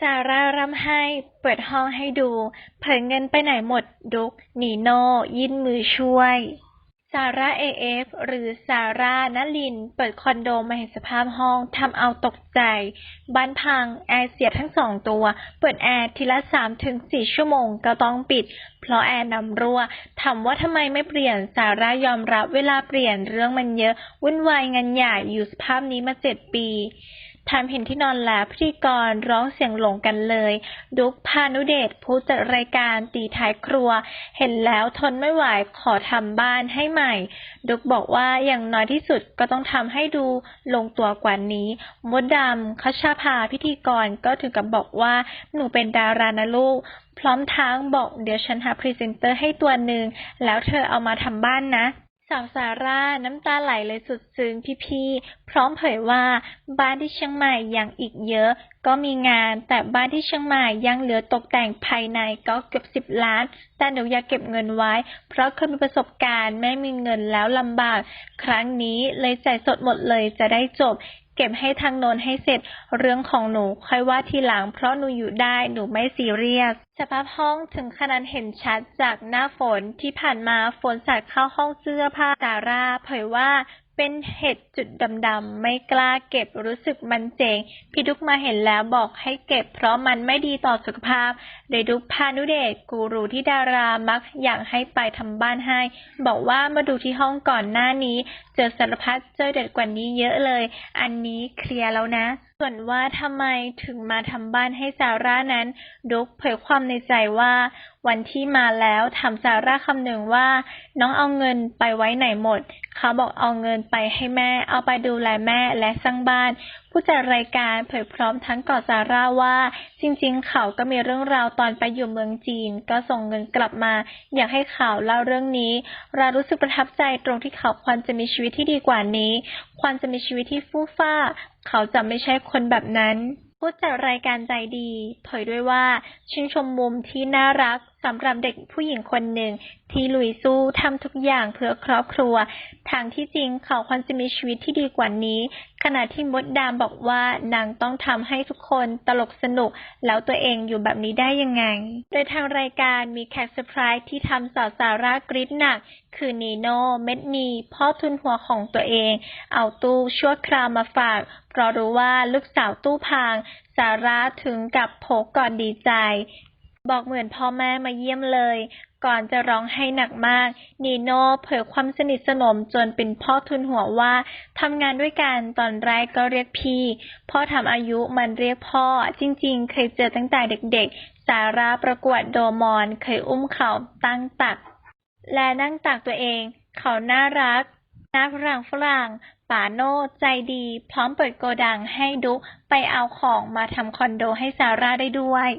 ซาร่าร่ำไห้ เปิดห้องให้ดู เผยเงินไปไหนหมด ดุกนีโน่ยื่นมือช่วย ซาร่าเอเอฟหรือซาร่านลิน เปิดคอนโดมาเห็นสภาพห้องทำเอาตกใจบ้านพัง แอร์เสียทั้งสองตัว เปิดแอร์ทีละสามถึงสี่ชั่วโมงก็ต้องปิด เพราะแอร์นำรั่ว ถามว่าทำไมไม่เปลี่ยน ซาร่ายอมรับเวลาเปลี่ยนเรื่องมันเยอะ วุ่นวายงานใหญ่อยู่สภาพนี้มาเจ็ดปี ทำเห็นที่นอนแล้วพิธีกรร้องเสียงหลงกันเลย ดุกพานุเดชผู้จัดรายการตีท้ายครัว เห็นแล้วทนไม่ไหวขอทำบ้านให้ใหม่ ดุกบอกว่าอย่างน้อยที่สุดก็ต้องทำให้ดูลงตัวกว่านี้ มดดำคชชาภาพิธีกรก็ถึงกับบอกว่าหนูเป็นดารานะลูก พร้อมทั้งบอกเดี๋ยวฉันหาพรีเซนเตอร์ให้ตัวหนึ่งแล้วเธอเอามาทำบ้านนะ สาวซาร่าน้ำตาไหลเลยสุดซึ้งพี่ๆ พร้อมเผยว่าบ้านที่เชียงใหม่ยังอีกเยอะ ก็มีงาน แต่บ้านที่เชียงใหม่ยังเหลือตกแต่งภายในก็เกือบสิบล้าน แต่หนูอยากเก็บเงินไว้ เพราะเคยมีประสบการณ์ไม่มีเงินแล้วลำบาก ครั้งนี้เลยจ่ายสดหมดเลยจะได้จบ เก็บให้ทางโนนให้เสร็จ เรื่องของหนูค่อยว่าทีหลัง เพราะหนูอยู่ได้หนูไม่ซีเรียสสภาพห้องถึงขนาดเห็นชัดจากหน้าฝนที่ผ่านมาฝนสาดเข้าห้องเสื้อผ้าดาราเผยว่า เป็นเห็ดจุดดำๆ ไม่กล้าเก็บรู้สึกมันเจ๋ง พี่ดุ๊กมาเห็นแล้วบอกให้เก็บ เพราะมันไม่ดีต่อสุขภาพโดยดุ๊กพานุเดชกูรูที่ดารามักอยากให้ไปทำบ้านให้ บอกว่ามาดูที่ห้องก่อนหน้านี้ เจอสารพัดเจอเด็ดกว่านี้เยอะเลย อันนี้เคลียร์แล้วนะ ส่วนว่าทำไมถึงมาทำบ้านให้ซาร่านั้น ดุกเผยความในใจว่า วันที่มาแล้วถามซาร่าคำหนึ่งว่า น้องเอาเงินไปไว้ไหนหมด เขาบอกเอาเงินไปให้แม่ เอาไปดูแลแม่และสร้างบ้าน ผู้จัดรายการเผยพร้อมทั้งกอดซาร่าว่า จริงๆ เขาก็มีเรื่องราวตอนไปอยู่เมืองจีน ก็ส่งเงินกลับมา อยากให้เขาเล่าเรื่องนี้เรารู้สึกประทับใจตรงที่เขาควรจะมีชีวิตที่ดีกว่านี้ ควรจะมีชีวิตที่ฟู่ฟ้า เขาจะไม่ใช่คนแบบนั้นผู้จัดรายการใจดี เผยด้วยว่าชื่นชมมุมที่น่ารัก สำหรับเด็กผู้หญิงคนหนึ่ง ที่ลุยสู้ทำทุกอย่างเพื่อครอบครัว ทางที่จริงเขาควรจะมีชีวิตที่ดีกว่านี้ ขณะที่มดดามบอกว่านางต้องทำให้ทุกคนตลกสนุก แล้วตัวเองอยู่แบบนี้ได้ยังไง โดยทางรายการมีแขกเซอร์ไพรส์ที่ทำสาวซาร่ากรีดหนัก คือนีโน่เม็ดมีพ่อทุนหัวของตัวเอง เอาตู้ชั่วคราวมาฝากเพราะรู้ว่าลูกสาวตู้พางซาร่าถึงกับโผก่อนดีใจ บอกเหมือนพ่อแม่มาเยี่ยมเลย ก่อนจะร้องให้หนักมาก นีโน่เผยความสนิทสนมจนเป็นพ่อทุนหัวว่าทำงานด้วยกันตอนแรกก็เรียกพี่ พ่อทำอายุมันเรียกพ่อ จริงๆ เคยเจอตั้งแต่เด็กๆ สาราประกวดโดมอนเคยอุ้มเขาตั้งตัก และนั่งตักตัวเอง เขาน่ารักนักฝรั่งฝรั่งป๋าโน่ใจดี พร้อมเปิดโกดังให้ดุกไปเอาของมาทำคอนโดให้ซาร่าได้ด้วย